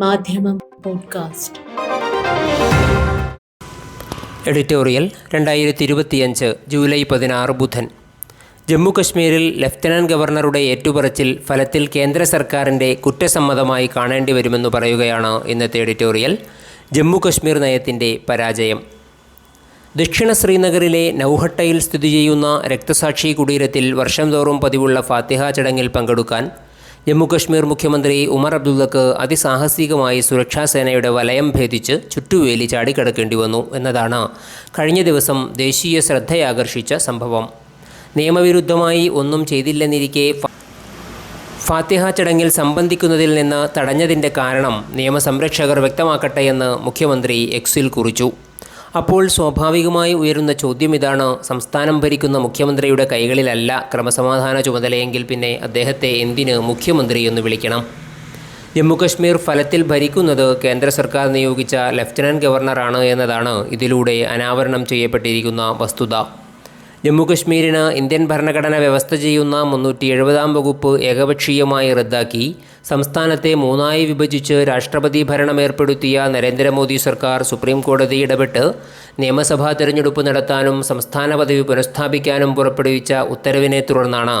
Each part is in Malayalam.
മാധ്യമം പോഡ്കാസ്റ്റ്. എഡിറ്റോറിയൽ രണ്ടായിരത്തി ഇരുപത്തിയഞ്ച് ജൂലൈ പതിനാറ് ബുധൻ. ജമ്മുകശ്മീരിൽ ലഫ്റ്റനന്റ് ഗവർണറുടെ ഏറ്റുപറച്ചിൽ ഫലത്തിൽ കേന്ദ്ര സർക്കാരിന്റെ കുറ്റസമ്മതമായി കാണേണ്ടി വരുമെന്ന് പറയുകയാണ് ഇന്നത്തെ എഡിറ്റോറിയൽ ജമ്മുകശ്മീർ നയത്തിന്റെ പരാജയം. ദക്ഷിണ ശ്രീനഗറിലെ നൌഹട്ടയിൽ സ്ഥിതി ചെയ്യുന്ന രക്തസാക്ഷി കുടീരത്തിൽ വർഷം തോറും പതിവുള്ള ഫാത്തിഹ ചടങ്ങിൽ പങ്കെടുക്കാൻ ജമ്മുകശ്മീർ മുഖ്യമന്ത്രി ഉമർ അബ്ദുള്ളക്ക് അതിസാഹസികമായി സുരക്ഷാസേനയുടെ വലയം ഭേദിച്ച് ചുറ്റുവേലി ചാടിക്കടക്കേണ്ടി വന്നു എന്നതാണ് കഴിഞ്ഞ ദിവസം ദേശീയ ശ്രദ്ധയാകർഷിച്ച സംഭവം. നിയമവിരുദ്ധമായി ഒന്നും ചെയ്തില്ലെന്നിരിക്കെ ഫാത്തിഹ ചടങ്ങിൽ സംബന്ധിക്കുന്നതിൽ നിന്ന് തടഞ്ഞതിന്റെ കാരണം നിയമസംരക്ഷകർ വ്യക്തമാക്കട്ടെയെന്ന് മുഖ്യമന്ത്രി എക്സിൽ കുറിച്ചു. അപ്പോൾ സ്വാഭാവികമായി ഉയരുന്ന ചോദ്യം ഇതാണ്. സംസ്ഥാനം ഭരിക്കുന്ന മുഖ്യമന്ത്രിയുടെ കൈകളിലല്ല ക്രമസമാധാന ചുമതലയെങ്കിൽ പിന്നെ അദ്ദേഹത്തെ എന്തിന് മുഖ്യമന്ത്രി എന്ന് വിളിക്കണം? ജമ്മുകശ്മീർ ഫലത്തിൽ ഭരിക്കുന്നത് കേന്ദ്ര സർക്കാർ നിയോഗിച്ച ലഫ്റ്റനന്റ് ഗവർണറാണ് എന്നതാണ് ഇതിലൂടെ അനാവരണം ചെയ്യപ്പെട്ടിരിക്കുന്ന വസ്തുത. ജമ്മുകശ്മീരിന് ഇന്ത്യൻ ഭരണഘടന വ്യവസ്ഥ ചെയ്യുന്ന മുന്നൂറ്റി എഴുപതാം വകുപ്പ് ഏകപക്ഷീയമായി റദ്ദാക്കി. സംസ്ഥാനത്തെ മൂന്നായി വിഭജിച്ച് രാഷ്ട്രപതി ഭരണം ഏർപ്പെടുത്തിയ നരേന്ദ്രമോദി സർക്കാർ സുപ്രീം കോടതി ഇടപെട്ട് നിയമസഭാ തെരഞ്ഞെടുപ്പ് നടത്താനും സംസ്ഥാന പദവി പുനഃസ്ഥാപിക്കാനും പുറപ്പെടുവിച്ച ഉത്തരവിനെ തുടർന്നാണ്.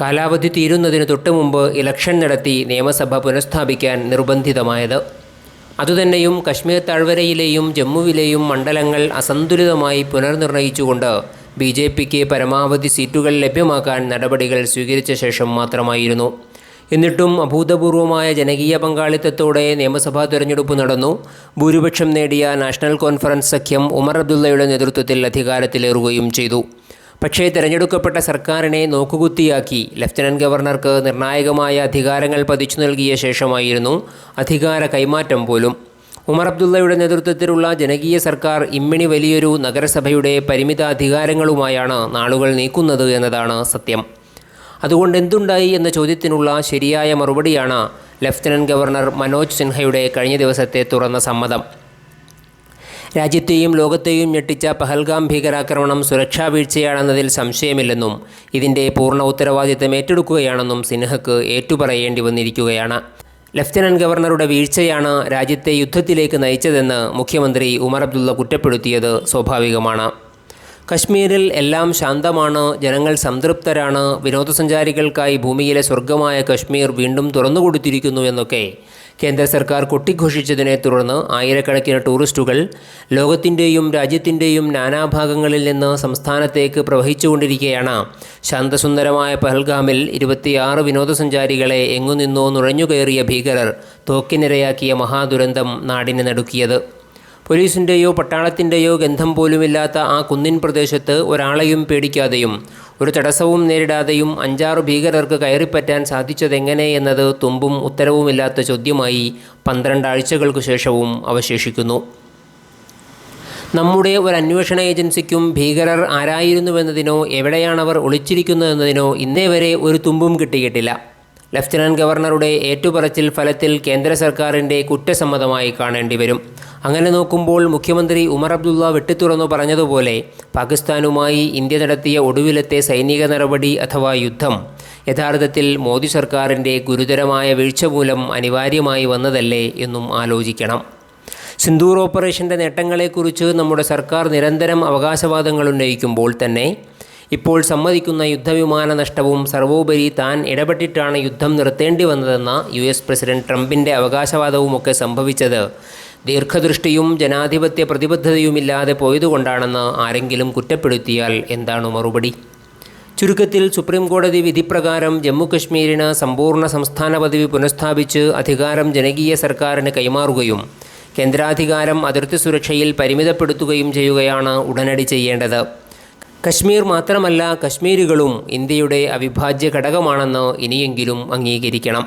കാലാവധി തീരുന്നതിന് തൊട്ട് മുമ്പ് ഇലക്ഷൻ നടത്തി നിയമസഭ പുനഃസ്ഥാപിക്കാൻ നിർബന്ധിതമായത്. അതുതന്നെയും കശ്മീർ താഴ്വരയിലെയും ജമ്മുവിലെയും മണ്ഡലങ്ങൾ അസന്തുലിതമായി പുനർനിർണയിച്ചുകൊണ്ട് ബി ജെ പിക്ക് പരമാവധി സീറ്റുകൾ ലഭ്യമാക്കാൻ നടപടികൾ സ്വീകരിച്ച ശേഷം മാത്രമായിരുന്നു. എന്നിട്ടും അഭൂതപൂർവമായ ജനകീയ പങ്കാളിത്തത്തോടെ നിയമസഭാ തെരഞ്ഞെടുപ്പ് നടന്നു. ഭൂരിപക്ഷം നേടിയ നാഷണൽ കോൺഫറൻസ് സഖ്യം ഉമർ അബ്ദുള്ളയുടെ നേതൃത്വത്തിൽ അധികാരത്തിലേറുകയും ചെയ്തു. പക്ഷേ തിരഞ്ഞെടുക്കപ്പെട്ട സർക്കാരിനെ നോക്കുകുത്തിയാക്കി ലഫ്റ്റനന്റ് ഗവർണർക്ക് നിർണായകമായ അധികാരങ്ങൾ പതിച്ചു നൽകിയ ശേഷമായിരുന്നു അധികാര കൈമാറ്റം പോലും. ഉമർ അബ്ദുള്ളയുടെ നേതൃത്വത്തിലുള്ള ജനകീയ സർക്കാർ ഇമ്മിണി വലിയൊരു നഗരസഭയുടെ പരിമിത അധികാരങ്ങളുമായാണ് നാളുകൾ നീക്കുന്നത് എന്നതാണ് സത്യം. അതുകൊണ്ട് എന്തുണ്ടായി എന്ന ചോദ്യത്തിനുള്ള ശരിയായ മറുപടിയാണ് ലഫ്റ്റനന്റ് ഗവർണർ മനോജ് സിൻഹയുടെ കഴിഞ്ഞ ദിവസത്തെ തുറന്ന സമ്മതം. രാജ്യത്തെയും ലോകത്തെയും ഞെട്ടിച്ച പഹൽഗാം ഭീകരാക്രമണം സുരക്ഷാ വീഴ്ചയാണെന്നതിൽ സംശയമില്ലെന്നും ഇതിന്റെ പൂർണ ഉത്തരവാദിത്തം ഏറ്റെടുക്കുകയാണെന്നും സിൻഹക്ക് ഏറ്റുപറയേണ്ടി വന്നിരിക്കുകയാണ്. ലഫ്റ്റനന്റ് ഗവർണറുടെ വീഴ്ചയാണ് രാജ്യത്തെ യുദ്ധത്തിലേക്ക് നയിച്ചതെന്ന് മുഖ്യമന്ത്രി ഉമർ അബ്ദുള്ള കുറ്റപ്പെടുത്തിയത് സ്വാഭാവികമാണ്. കശ്മീരിൽ എല്ലാം ശാന്തമാണ് ജനങ്ങൾ സംതൃപ്തരാണ് വിനോദസഞ്ചാരികൾക്കായി ഭൂമിയിലെ സ്വർഗമായ കശ്മീർ വീണ്ടും തുറന്നുകൊടുത്തിരിക്കുന്നു എന്നൊക്കെ കേന്ദ്ര സർക്കാർ കൊട്ടിഘോഷിച്ചതിനെ തുടർന്ന് ആയിരക്കണക്കിന് ടൂറിസ്റ്റുകൾ ലോകത്തിന്റെയും രാജ്യത്തിന്റെയും നാനാഭാഗങ്ങളിൽ നിന്ന് സംസ്ഥാനത്തേക്ക് പ്രവഹിച്ചുകൊണ്ടിരിക്കുകയാണ്. ശാന്തസുന്ദരമായ പഹൽഗാമിൽ ഇരുപത്തിയാറ് വിനോദസഞ്ചാരികളെ എങ്ങുനിന്നോ നുഴഞ്ഞുകയറിയ ഭീകരർ തോക്കിനിരയാക്കിയ മഹാദുരന്തം നാടിനെ നടുക്കിയത്. പോലീസിന്റെയോ പട്ടാളത്തിന്റെയോ ഗന്ധം പോലുമില്ലാത്ത ആ കുന്നിൻ പ്രദേശത്ത് ഒരാളെയും പേടിക്കാതെയും ഒരു തടസ്സവും നേരിടാതെയും അഞ്ചാറ് ഭീകരർക്ക് കയറിപ്പറ്റാൻ സാധിച്ചതെങ്ങനെ എന്നത് തുമ്പും ഉത്തരവുമില്ലാത്ത ചോദ്യമായി പന്ത്രണ്ടാഴ്ചകൾക്കു ശേഷവും അവശേഷിക്കുന്നു. നമ്മുടെ ഒരു അന്വേഷണ ഏജൻസിക്കും ഭീകരർ ആരായിരുന്നുവെന്നതിനോ എവിടെയാണവർ ഒളിച്ചിരിക്കുന്നതെന്നതിനോ ഇന്നേ വരെ ഒരു തുമ്പും കിട്ടിയിട്ടില്ല. ലഫ്റ്റനന്റ് ഗവർണറുടെ ഏറ്റുപറച്ചിൽ ഫലത്തിൽ കേന്ദ്ര സർക്കാരിന്റെ കുറ്റസമ്മതമായി കാണേണ്ടി വരും അങ്ങനെ നോക്കുമ്പോൾ മുഖ്യമന്ത്രി ഉമർ അബ്ദുള്ള വെട്ടിത്തുറന്നു പറഞ്ഞതുപോലെ പാകിസ്ഥാനുമായി ഇന്ത്യ നടത്തിയ ഒടുവിലത്തെ സൈനിക നടപടി അഥവാ യുദ്ധം യഥാർത്ഥത്തിൽ മോദി സർക്കാരിന്റെ ഗുരുതരമായ വീഴ്ച മൂലം അനിവാര്യമായി വന്നതല്ലേ എന്നും ആലോചിക്കണം. സിന്ദൂർ ഓപ്പറേഷന്റെ നേട്ടങ്ങളെക്കുറിച്ച് നമ്മുടെ സർക്കാർ നിരന്തരം അവകാശവാദങ്ങൾ ഉന്നയിക്കുമ്പോൾ തന്നെ ഇപ്പോൾ സമ്മതിക്കുന്ന യുദ്ധവിമാന നഷ്ടവും സർവോപരി താൻ ഇടപെട്ടിട്ടാണ് യുദ്ധം നിർത്തേണ്ടി വന്നതെന്ന യു എസ് പ്രസിഡന്റ് ട്രംപിന്റെ അവകാശവാദവുമൊക്കെ സംഭവിച്ചത് ദീർഘദൃഷ്ടിയും ജനാധിപത്യ പ്രതിബദ്ധതയുമില്ലാതെ പോയതുകൊണ്ടാണെന്ന് ആരെങ്കിലും കുറ്റപ്പെടുത്തിയാൽ എന്താണ് മറുപടി? ചുരുക്കത്തിൽ സുപ്രീം കോടതി വിധിപ്രകാരം ജമ്മുകശ്മീരിന് സമ്പൂർണ സംസ്ഥാന പദവി പുനഃസ്ഥാപിച്ച് അധികാരം ജനകീയ സർക്കാരിന് കൈമാറുകയും കേന്ദ്രാധികാരം അതിർത്തി സുരക്ഷയിൽ പരിമിതപ്പെടുത്തുകയും ചെയ്യുകയാണ് ഉടനടി ചെയ്യേണ്ടത്. കശ്മീർ മാത്രമല്ല കശ്മീരികളും ഇന്ത്യയുടെ അവിഭാജ്യ ഘടകമാണെന്ന് ഇനിയെങ്കിലും അംഗീകരിക്കണം.